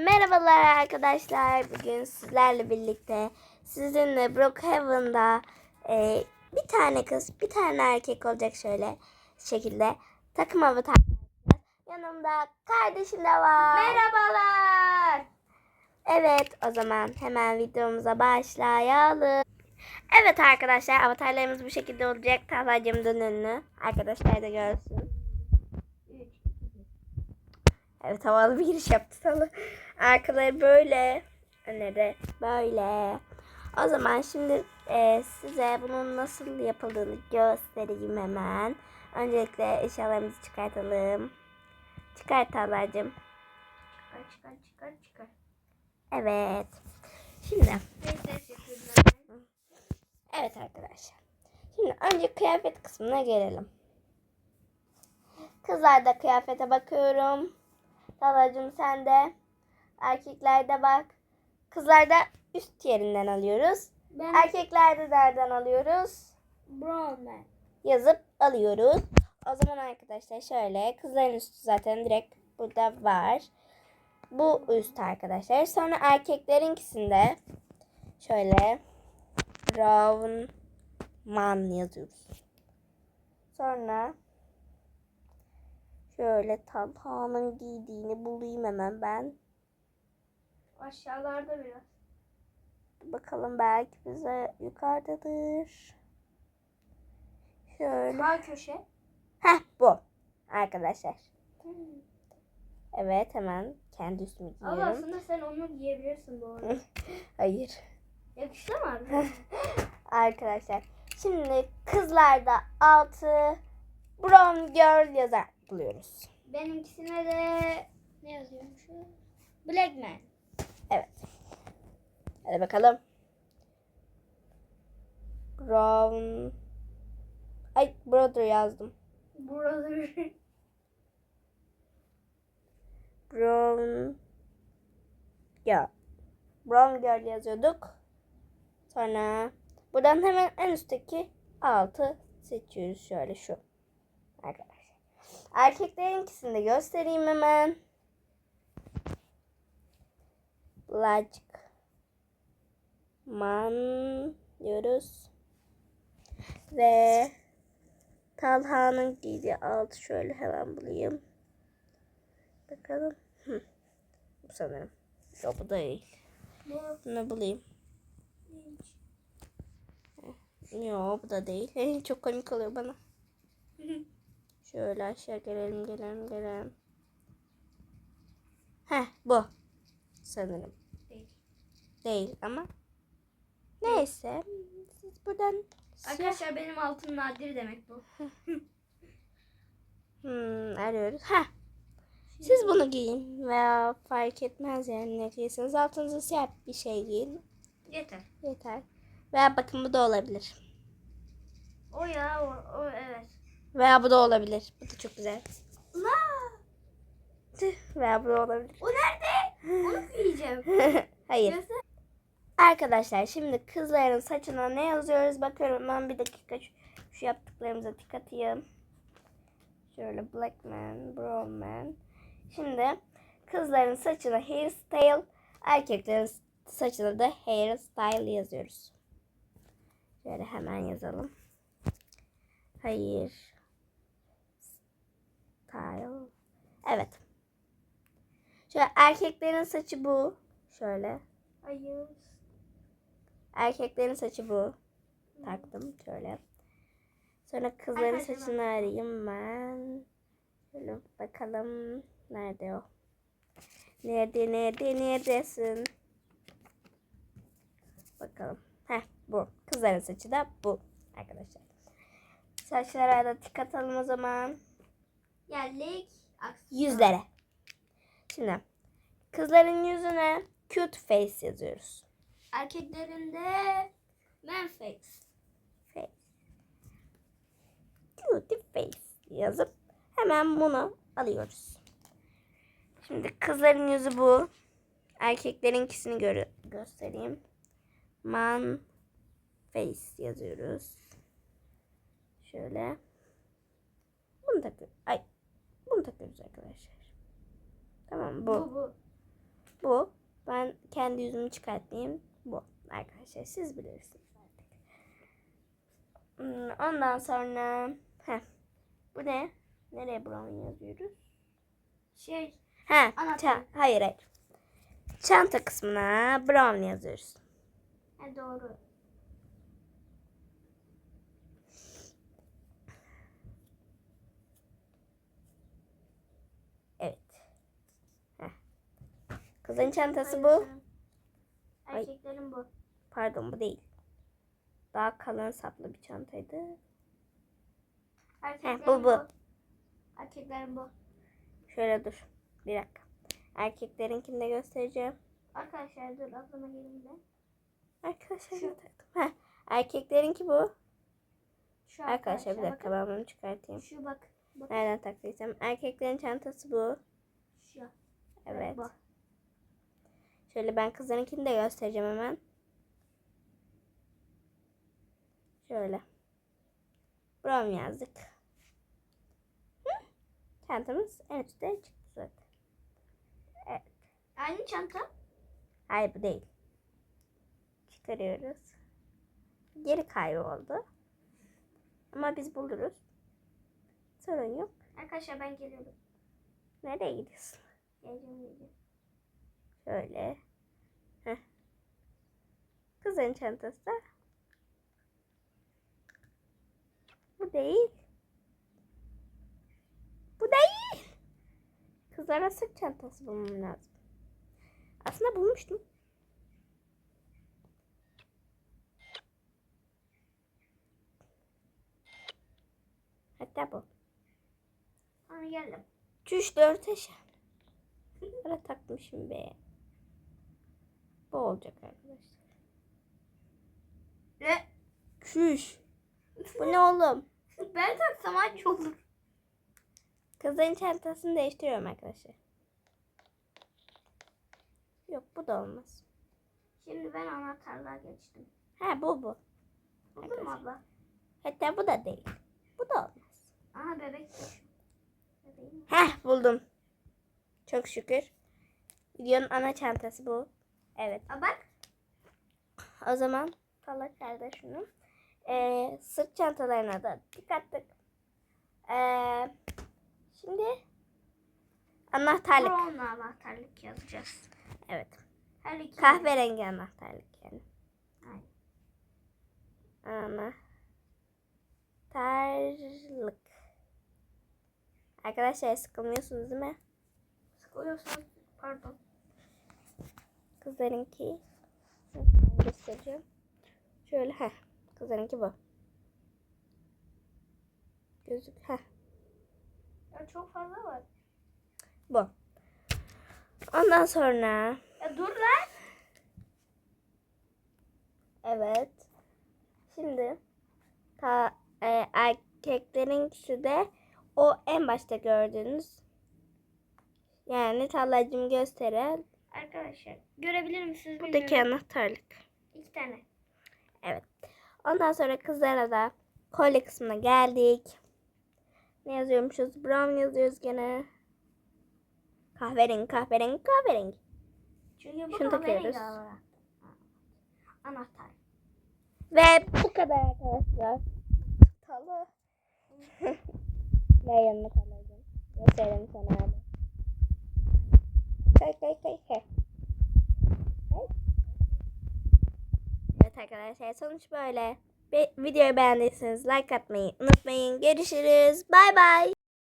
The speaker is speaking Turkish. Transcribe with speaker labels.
Speaker 1: Merhabalar arkadaşlar. Bugün sizlerle birlikte sizinle Brookhaven'da e, bir tane kız, bir tane erkek olacak şöyle şekilde takım avatar. Yanımda kardeşim de var.
Speaker 2: Merhabalar.
Speaker 1: Evet o zaman hemen videomuza başlayalım. Evet arkadaşlar avatarlarımız bu şekilde olacak. Tahlacım dönünlü. Arkadaşlar da görsün. Evet havalı bir giriş yaptı sana. Arkaları böyle. Önleri böyle. O zaman şimdi e, size bunun nasıl yapıldığını göstereyim hemen. Öncelikle eşyalarımızı çıkartalım. Çıkart Talha'cığım.
Speaker 2: Çıkar çıkar çıkar çıkar.
Speaker 1: Evet. Şimdi evet arkadaşlar. Şimdi önce kıyafet kısmına gelelim. Kızlarda kıyafete bakıyorum. Talha'cığım sen de. Erkeklerde bak. Kızlarda üst yerinden alıyoruz.
Speaker 2: Ben
Speaker 1: Erkeklerde nereden alıyoruz?
Speaker 2: Brown man.
Speaker 1: Yazıp alıyoruz. O zaman arkadaşlar şöyle kızların üstü zaten direkt burada var. Bu üst arkadaşlar. Sonra erkeklerinkisinde şöyle brown man yazıyoruz. Sonra şöyle Talha'nın giydiğini bulayım hemen ben.
Speaker 2: Aşağılarda biraz.
Speaker 1: Bakalım belki bize yukarıdadır. Şöyle.
Speaker 2: Sağ köşe.
Speaker 1: Heh bu arkadaşlar. Evet hemen kendi üstümü
Speaker 2: Ama
Speaker 1: giyiyorum.
Speaker 2: aslında sen onu giyebilirsin bu arada.
Speaker 1: Hayır.
Speaker 2: Yakıştı mı abi?
Speaker 1: Arkadaşlar şimdi kızlarda altı brown girl yazar buluyoruz.
Speaker 2: Benimkisine de ne yazıyormuş? Black man.
Speaker 1: Evet. Hadi bakalım. Brown Ay brother yazdım.
Speaker 2: Brother.
Speaker 1: Brown ya Brown girl yazıyorduk. Sonra buradan hemen en üstteki altı seçiyoruz şöyle şu. Arkadaşlar. Erkeklerinkisini de göstereyim hemen. Black man diyoruz. Ve Talha'nın giydiği altı şöyle hemen bulayım. Bakalım. Hı. Bu sanırım. Yok bu da değil.
Speaker 2: Bu
Speaker 1: Bunu bulayım. Yok bu da değil. Çok komik oluyor bana. Şöyle aşağı gelelim gelelim gelelim. Heh bu. Sanırım.
Speaker 2: Değil.
Speaker 1: Ama. Neyse. Siz buradan
Speaker 2: Arkadaşlar benim altın nadir demek bu.
Speaker 1: hmm, arıyoruz. Heh. Siz bunu giyin veya fark etmez yani ne giyseniz altınıza siyah bir şey giyin.
Speaker 2: Yeter.
Speaker 1: Yeter. Veya bakın bu da olabilir.
Speaker 2: O ya o, o evet.
Speaker 1: Veya bu da olabilir. Bu da çok güzel.
Speaker 2: La!
Speaker 1: Veya bu da olabilir.
Speaker 2: O nerede? Onu giyeceğim.
Speaker 1: Hayır.
Speaker 2: Göster.
Speaker 1: Arkadaşlar şimdi kızların saçına ne yazıyoruz? Bakıyorum ben bir dakika şu, şu yaptıklarımıza dikkat atayım. Şöyle black man, brown man. Şimdi kızların saçına hairstyle, erkeklerin saçına da hairstyle yazıyoruz. Şöyle hemen yazalım. Hayır. Style. Evet. Şöyle erkeklerin saçı bu. Şöyle.
Speaker 2: Hayır.
Speaker 1: Erkeklerin saçı bu. Taktım şöyle. Sonra kızların saçını arayayım ben. Şöyle bakalım. Nerede o? Nerede nerede neredesin? Bakalım. Heh bu. Kızların saçı da bu. Arkadaşlar. Saçlara da tik atalım o zaman.
Speaker 2: Geldik. Aksi.
Speaker 1: Yüzlere. Şimdi kızların yüzüne cute face yazıyoruz.
Speaker 2: Erkeklerinde man face.
Speaker 1: face. Cute face yazıp hemen bunu alıyoruz. Şimdi kızların yüzü bu. Erkeklerinkisini gö göstereyim. Man face yazıyoruz. Şöyle. Bunu takıyoruz. Ay. Bunu takıyoruz arkadaşlar. Tamam bu.
Speaker 2: Bu bu.
Speaker 1: Bu kendi yüzümü çıkartayım. Bu arkadaşlar siz bilirsiniz artık. Hmm, Ondan sonra heh, bu ne? Nereye brown yazıyoruz?
Speaker 2: Şey.
Speaker 1: Ha, ça- hayır hayır. Çanta kısmına brown yazıyoruz.
Speaker 2: Ha, doğru.
Speaker 1: Evet. Heh. Kızın çantası bu.
Speaker 2: Erkeklerin bu.
Speaker 1: Pardon bu değil. Daha kalın saplı bir çantaydı.
Speaker 2: Erkeklerin
Speaker 1: bu, bu.
Speaker 2: Erkeklerin bu.
Speaker 1: Şöyle dur. Bir dakika. Erkeklerinkini de göstereceğim.
Speaker 2: Arkadaşlar dur aklıma gelin de.
Speaker 1: Arkadaşlar
Speaker 2: Şu.
Speaker 1: Heh. Erkeklerinki bu.
Speaker 2: Şu
Speaker 1: Arkadaşlar bir dakika
Speaker 2: bakın.
Speaker 1: ben bunu çıkartayım.
Speaker 2: Şu bak. bak.
Speaker 1: Nereden taktıysam. Erkeklerin çantası bu.
Speaker 2: Şu.
Speaker 1: Evet.
Speaker 2: Bu.
Speaker 1: Şöyle ben kızlarınkini de göstereceğim hemen. Şöyle. Brown yazdık. Hı? Çantamız en üstte çıktı zaten. Evet.
Speaker 2: Aynı çanta.
Speaker 1: Hayır bu değil. Çıkarıyoruz. Geri kayboldu. Ama biz buluruz. Sorun yok.
Speaker 2: Arkadaşlar ben geliyorum.
Speaker 1: Nereye gidiyorsun?
Speaker 2: Geleceğim geleceğim.
Speaker 1: Şöyle. Kızın çantası. Bu değil. Bu değil. Kızlara sırt çantası bulmam lazım. Aslında bulmuştum. Hatta bu.
Speaker 2: Sonra geldim.
Speaker 1: Çüş dört eşya. Ara takmışım be. Bu olacak arkadaşlar.
Speaker 2: Ne?
Speaker 1: Çüş. Bu ne oğlum?
Speaker 2: Ben taksam aynı olur.
Speaker 1: Kızların çantasını değiştiriyorum arkadaşlar. Yok bu da olmaz.
Speaker 2: Şimdi ben anahtarlığa geçtim.
Speaker 1: Ha bu bu.
Speaker 2: Buldun mu abla?
Speaker 1: Hatta bu da değil. Bu da olmaz.
Speaker 2: Aha bebek.
Speaker 1: Heh buldum. Çok şükür. Videonun ana çantası bu. Evet.
Speaker 2: Aa, bak.
Speaker 1: O zaman salak nerede şunu. Ee, sırt çantalarına da dikkatli. Ee, şimdi anahtarlık.
Speaker 2: Brown anahtarlık yazacağız.
Speaker 1: Evet.
Speaker 2: Her iki.
Speaker 1: Kahverengi anahtarlık yani.
Speaker 2: Aynen.
Speaker 1: Anahtarlık. Arkadaşlar sıkılmıyorsunuz değil mi?
Speaker 2: Sıkılıyorsan pardon.
Speaker 1: Kızlarınki. Göstereceğim. Şöyle ha. Kızlarınki bu. Gözük ha.
Speaker 2: Ya çok fazla var.
Speaker 1: Bu. Ondan sonra
Speaker 2: Ya dur lan.
Speaker 1: evet. Şimdi ta, e, erkeklerinkisi de o en başta gördüğünüz yani talacım gösteren
Speaker 2: Arkadaşlar görebilir misiniz
Speaker 1: buradaki anahtarlık.
Speaker 2: İki tane.
Speaker 1: Evet. Ondan sonra kızlara da kolye kısmına geldik. Ne yazıyormuşuz? Brown yazıyoruz gene. Kahverengi, kahverengi, kahverengi.
Speaker 2: Çünkü bu
Speaker 1: Şunu
Speaker 2: kahverengi
Speaker 1: takıyoruz.
Speaker 2: olarak. Anahtar.
Speaker 1: Ve bu kadar arkadaşlar. Talı. Ve yanına kalacağım. Gösterelim sana kay kay kay. Kay. Evet arkadaşlar sonuç böyle. Be- videoyu beğendiyseniz like atmayı unutmayın. Görüşürüz. Bay bay.